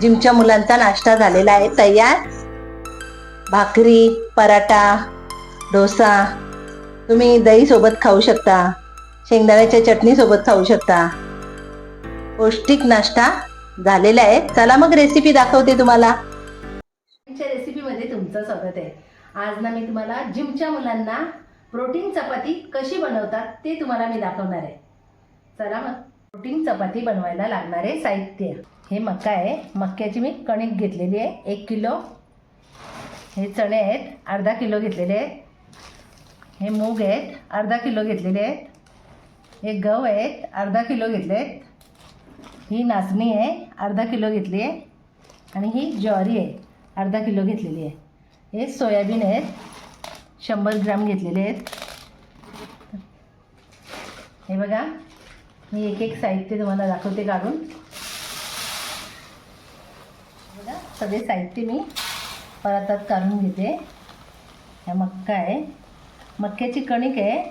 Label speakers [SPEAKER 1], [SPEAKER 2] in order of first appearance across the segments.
[SPEAKER 1] जिमच्या मुलांचा नाश्ता झालेला आहे. तयार? भाकरी पराठा डोसा. तुम्ही दही सोबत खाऊ शकता. शेंगदाण्याच्या चटणीसोबत खाऊ शकता. पौष्टिक नाश्ता झालेला आहे. चला मग रेसिपी दाखवते तुम्हाला. रेसिपीमध्ये तुमचं स्वागत आहे. आज ना मी तुम्हाला जिमच्या मुलांना प्रोटीन चपाती कशी बनवतात ते तुम्हाला मी दाखवणार आहे. चला मग प्रोटीन चपाती बनवायला लागणारे साहित्य. हे मका आहे. मक्याची मी कणिक घेतलेली आहे. एक किलो. हे चणे आहेत. अर्धा किलो घेतलेले आहेत. हे मूग आहेत. अर्धा किलो घेतलेले आहेत. हे गव आहेत. अर्धा किलो घेतले आहेत. ही नाचणी आहे. अर्धा किलो घेतली आहे. आणि ही ज्वारी आहे. अर्धा किलो घेतलेली आहे. हे सोयाबीन आहेत. शंभर ग्राम घेतलेले आहेत. हे बघा. मी एक एक साहित्य तुम्हाला दाखवते काढून बघा सगळे साहित्य मी परत काढून घेते. ह्या मक्का आहे. मक्याची कणिक आहे.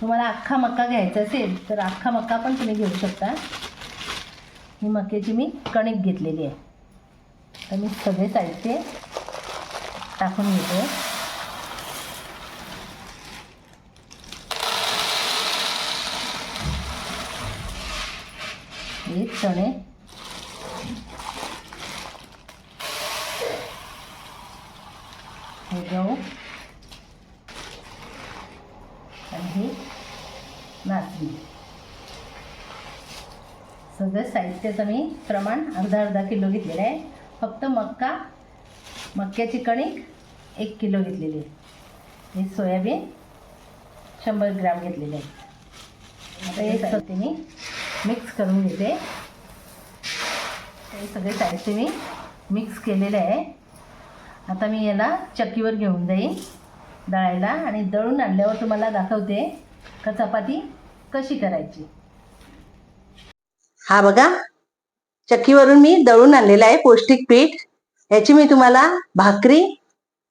[SPEAKER 1] तुम्हाला अख्खा मक्का घ्यायचा असेल तर अख्खा मक्का पण तुम्ही घेऊ शकता. ही मक्याची मी कणिक घेतलेली आहे. तर मी सगळे साहित्य टाकून घेते. हे चणे हे गहू आणि हे नाचणी त्याचं मी प्रमाण अर्धा अर्धा किलो घेतलेलं आहे. फक्त मक्का मक्याची कणिक एक किलो घेतलेली आहे. हे सोयाबीन शंभर ग्राम घेतलेले आहे. आता हे मी मिक्स करून घेते. हे सगळे साहित्य मी मिक्स केलेलं आहे. आता मी याला चक्कीवर घेऊन जाईन दळायला आणि दळून आणल्यावर तुम्हाला दाखवते का चपाती कशी करायची. हा बघा. चक्कीवरून मी दळून आणलेला आहे पौष्टिक पीठ. ह्याची मी तुम्हाला भाकरी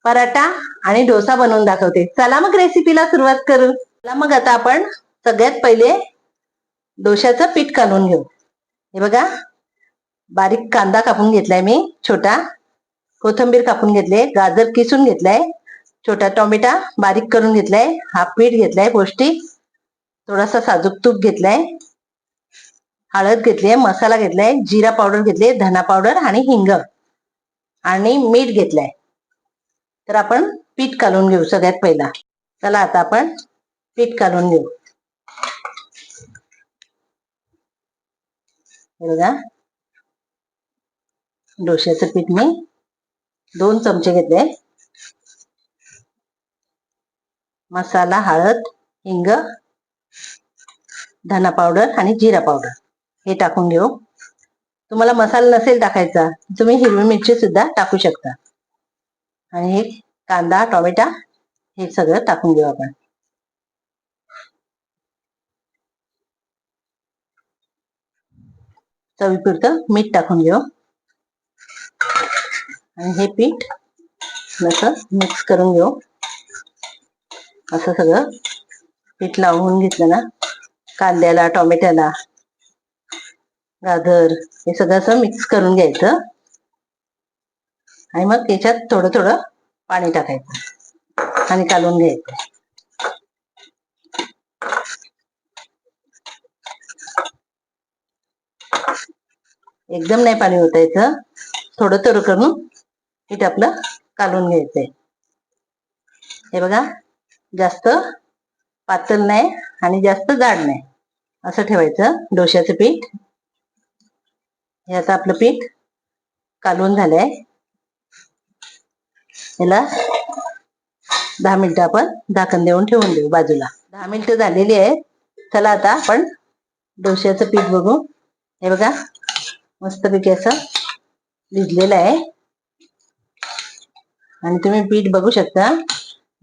[SPEAKER 1] पराठा आणि डोसा बनवून दाखवते. चला मग रेसिपीला सुरुवात करू. चला मग आता आपण सगळ्यात पहिले डोशाचं पीठ काढून घेऊ. हे बघा. बारीक कांदा कापून घेतलाय मी छोटा. कोथिंबीर कापून घेतले गाजर किसून घेतलाय छोटा टोमॅटा बारीक करून घेतलाय हा पीठ घेतलाय पौष्टिक. थोडासा साजूक तूप घेतलाय. हळद घेतली आहे मसाला घेतलाय जिरा पावडर घेतली धना पावडर आणि हिंग. आणि मीठ घेतलंय. तर आपण पीठ काढून घेऊ सगळ्यात पहिला. चला आता आपण पीठ काढून घेऊ. बघा. डोश्याचं पीठ मी दोन चमचे घेतले. मसाला हळद हिंग धना पावडर आणि जिरा पावडर. हे टाकून घेऊ. तुम्हाला मसाला नसेल टाकायचा तुम्ही हिरवी मिरची सुद्धा टाकू शकता. आणि हे कांदा टोमॅटा हे सगळं टाकून घेऊ आपण. चवीपुरतं मीठ टाकून घेऊ. आणि हे पीठ असं मिक्स करून घेऊ. असं सगळं पीठ लावून घेतलं ना कांद्याला टोमॅट्याला गाजर हे सगळं असं मिक्स करून घ्यायचं. आणि मग त्याच्यात थोडं थोडं पाणी टाकायचं आणि कालून घ्यायचं. एकदम नाही पाणी ओतायचं. थोडं थोडं करून पीठ आपलं कालून घ्यायचंय. हे बघा जास्त पातळ नाही आणि जास्त जाड नाही. असं ठेवायचं डोश्याचं पीठ. हे आता आपलं पीठ कालवून झालंय. याला दहा मिनिटं आपण झाकण देऊन ठेवून देऊ बाजूला. दहा मिनिटं झालेली आहेत. चला आता आपण डोश्याचं पीठ बघू. हे बघा मस्तपैकी असं भिजलेलं आहे. आणि तुम्ही पीठ बघू शकता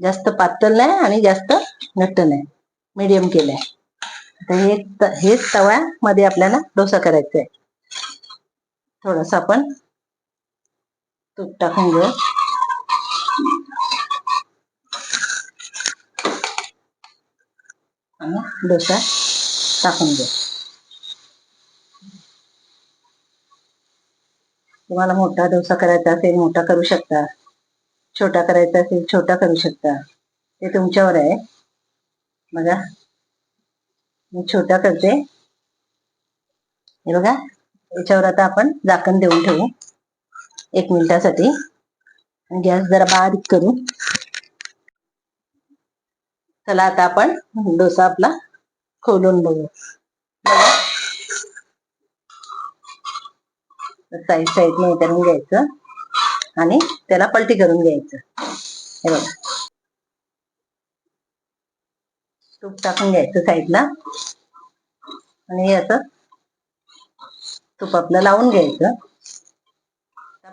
[SPEAKER 1] जास्त पातळ नाही आणि जास्त घट्ट नाही. मीडियम केलंय. आता हे हेच तव्यामध्ये आपल्याला डोसा करायचा आहे थोडस आपण तूप टाकून घेऊ. आणि डोसा टाकून घेऊ. तुम्हाला मोठा डोसा करायचा असेल मोठा करू शकता. छोटा करायचा असेल छोटा करू शकता. ते तुमच्यावर आहे. बघा. मी छोटा करते. हे बघा. याच्यावर आता आपण झाकण देऊन ठेवू. एक मिनिटासाठी. गॅस जरा बारीक करू. चला आता आपण डोसा आपला खोलून बघू. बघा. साईड साईडने करून घ्यायचं. आणि त्याला पलटी करून घ्यायचं. हे बघा. तूप टाकून घ्यायचं साईडला. आणि हे असं तूप आपलं लावून घ्यायचं.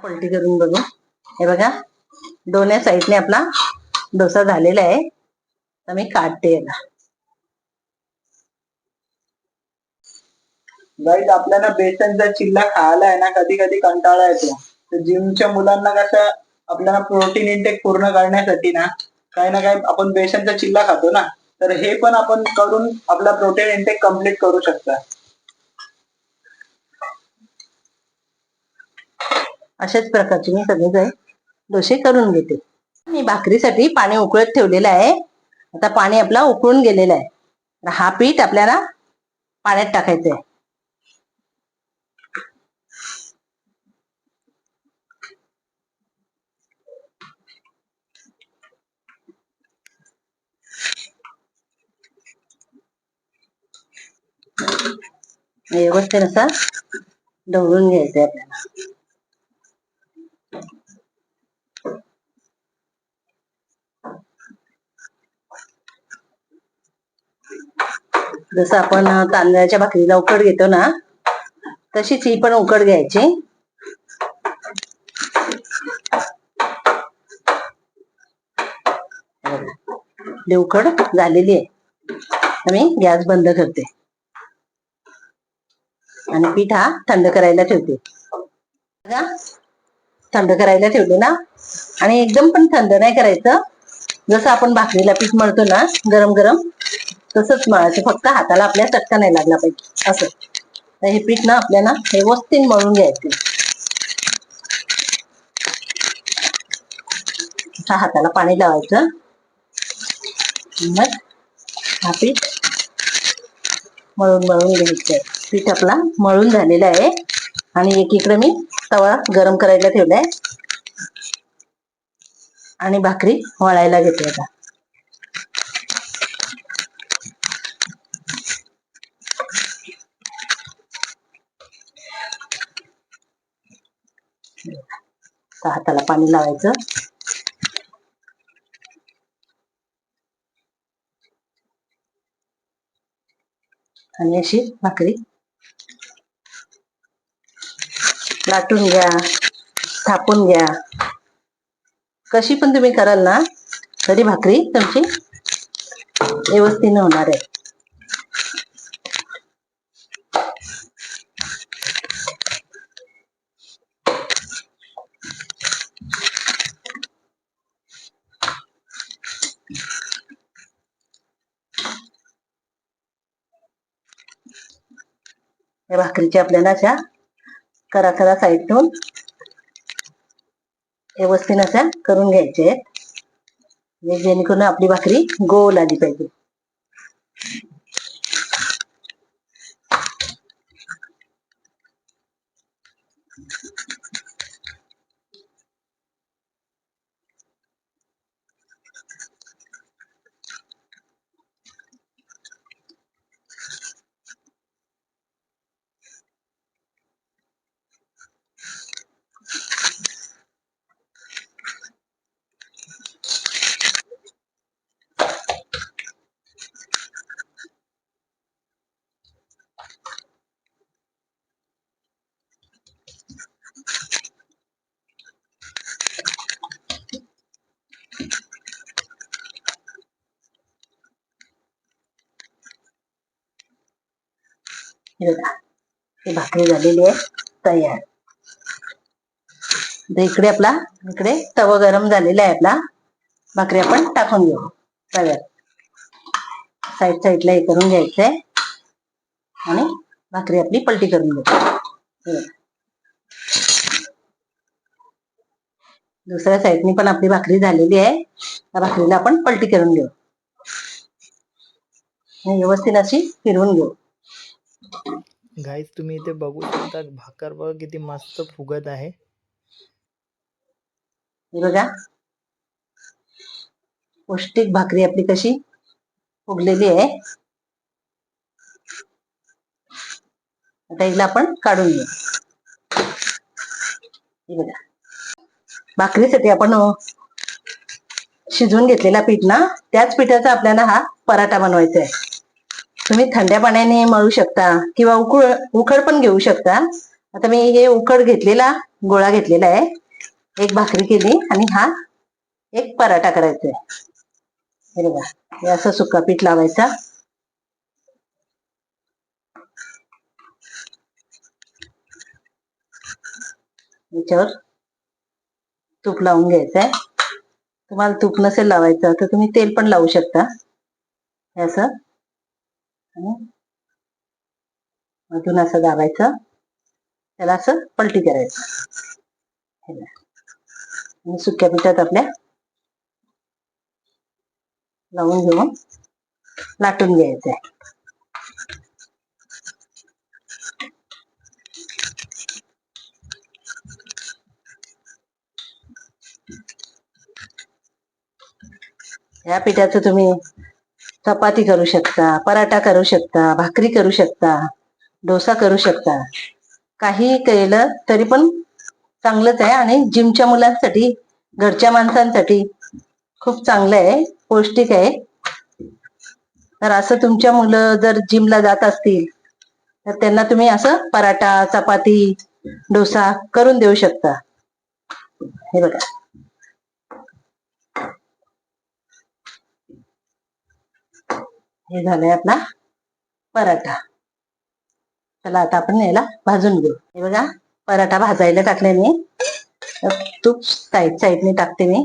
[SPEAKER 1] पलटी करून बघू. हे बघा दोन्ही साईडने आपला डोसा झालेला आहे. तर मी काढते याला.
[SPEAKER 2] गाईज आपल्याला बेसनचा चिल्ला खायला आहे ना कधी कधी कंटाळा येतो. तर जिमच्या मुलांना कसं आपल्याला प्रोटीन इंटेक पूर्ण करण्यासाठी ना काही ना काही आपण बेसनचा चिल्ला खातो ना तर हे पण आपण करून आपला प्रोटीन इंटेक कंप्लीट करू शकता.
[SPEAKER 1] अशाच प्रकारचे मी सगळे काही डोसे करून घेते. मी भाकरीसाठी पाणी उकळत ठेवलेलं आहे. आता पाणी आपला उकळून गेलेलं आहे. तर हा पीठ आपल्याला पाण्यात टाकायचं आहे. व्यवस्थित असा ढवळून घ्यायचं आहे आपल्याला. जसं आपण तांदळाच्या भाकरीला उकड घेतो ना तशीच ही पण उकड घ्यायची. उकड झालेली आहे. मी गॅस बंद करते आणि पीठ हा थंड करायला ठेवते. बघा, थंड करायला ठेवले ना आणि एकदम पण थंड नाही करायचं. जसं आपण भाकरीला पीठ मळतो ना गरम गरम तसंच मळायचं. फक्त हाताला आपल्या चटका नाही लागला पाहिजे. असं. तर हे पीठ ना आपल्याला व्यवस्थित मळून घ्यायचे. हाताला पाणी लावायचं. मग हा पीठ मळून मळून घ्यायचं. पीठ आपला मळून झालेला आहे. आणि एकीकडे मी तवा गरम करायला ठेवलाय. आणि भाकरी वळायला घेते आता तर हाताला पाणी लावायचं? आणि अशी भाकरी. लाटून घ्या थापून घ्या. कशी पण तुम्ही कराल ना तरी भाकरी तुमची व्यवस्थित होणार आहे. भाकरीची भाकरीच्या आपल्याला अशा करा करा साईडून व्यवस्थित अशा करून घ्यायचे आहेत. म्हणजे जेणेकरून आपली भाकरी गोल आली पाहिजे. हे बघा ही भाकरी झालेली आहे तयार इकडे आपला इकडे तवा गरम झालेला आहे आपला भाकरी आपण टाकून घेऊ तव्यात साईड साईडला हे करून घ्यायचंय आणि भाकरी आपली पलटी करून घेऊ दुसऱ्या साईडनी पण आपली भाकरी झालेली आहे त्या भाकरीला आपण पलटी करून घेऊ आणि व्यवस्थित अशी फिरवून घेऊ
[SPEAKER 3] गाईज तुम्ही इथे बघू शकता भाकर बघा किती मस्त फुगत आहे.
[SPEAKER 1] हे बघा. पौष्टिक भाकरी आपली कशी फुगलेली आहे. आता हिला आपण काढून घेऊ. बघा. भाकरीसाठी आपण शिजवून घेतलेला पीठ ना त्याच पिठाचा आपल्याला हा पराठा बनवायचा आहे. तुम्ही थंड्या पाण्याने मळू शकता किंवा उकळ उकड पण घेऊ शकता. आता मी हे उकड घेतलेला गोळा घेतलेला आहे. एक भाकरी केली आणि हा एक पराठा करायचा आहे बघा हे असं सुका पीठ लावायचा. याच्यावर तूप लावून घ्यायचं आहे तुम्हाला तूप नसेल लावायचं तर तुम्ही तेल पण लावू शकता. हे असं मधून असं दाबायचं. त्याला असं पलटी करायचं. आणि सुक्या पिठात आपल्या लावून घेऊन लाटून घ्यायचंय. या पिठाचं तुम्ही चपाती करू शकता पराठा करू शकता भाकरी करू शकता डोसा करू शकता. काही केलं तरी पण चांगलंच आहे आणि जिमच्या मुलांसाठी घरच्या माणसांसाठी खूप चांगलं आहे पौष्टिक आहे. तर असं तुमच्या मुलं जर जिमला जात असतील तर त्यांना तुम्ही असं पराठा चपाती डोसा करून देऊ शकता. हे बघा. हे झालंय आपला पराठा. चला आता आपण याला भाजून घेऊ. हे बघा पराठा भाजायला टाकलाय मी. तूप साईड साईडने टाकते मी.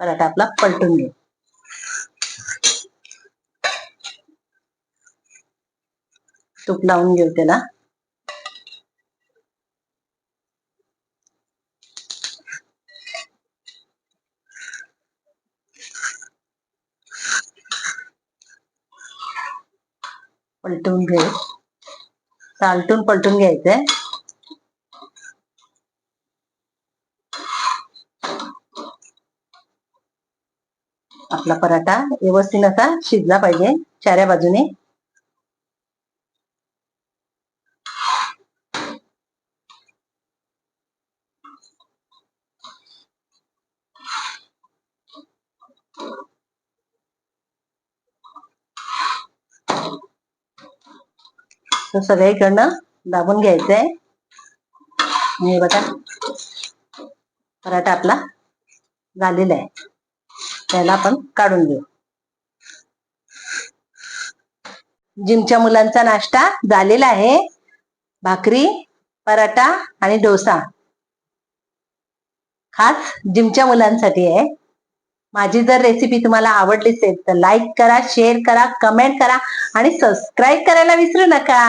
[SPEAKER 1] पराठा आपला पलटून घेऊ. तूप लावून घेऊ त्याला. पलटून घेऊ. चालटून पलटून घ्यायचंय. आपला पराठा व्यवस्थित असा शिजला पाहिजे चाऱ्या बाजूने. तो सगळीकडनं दाबून घ्यायचंय. आहे हे बघा पराठा आपला झालेला आहे. त्याला आपण काढून घेऊ. जिमच्या मुलांचा नाश्ता झालेला आहे. भाकरी पराठा आणि डोसा. खास जिमच्या मुलांसाठी आहे. माझी जर रेसिपी तुम्हाला आवडली असेल तर लाईक करा शेअर करा कमेंट करा आणि सबस्क्राईब करायला विसरू नका.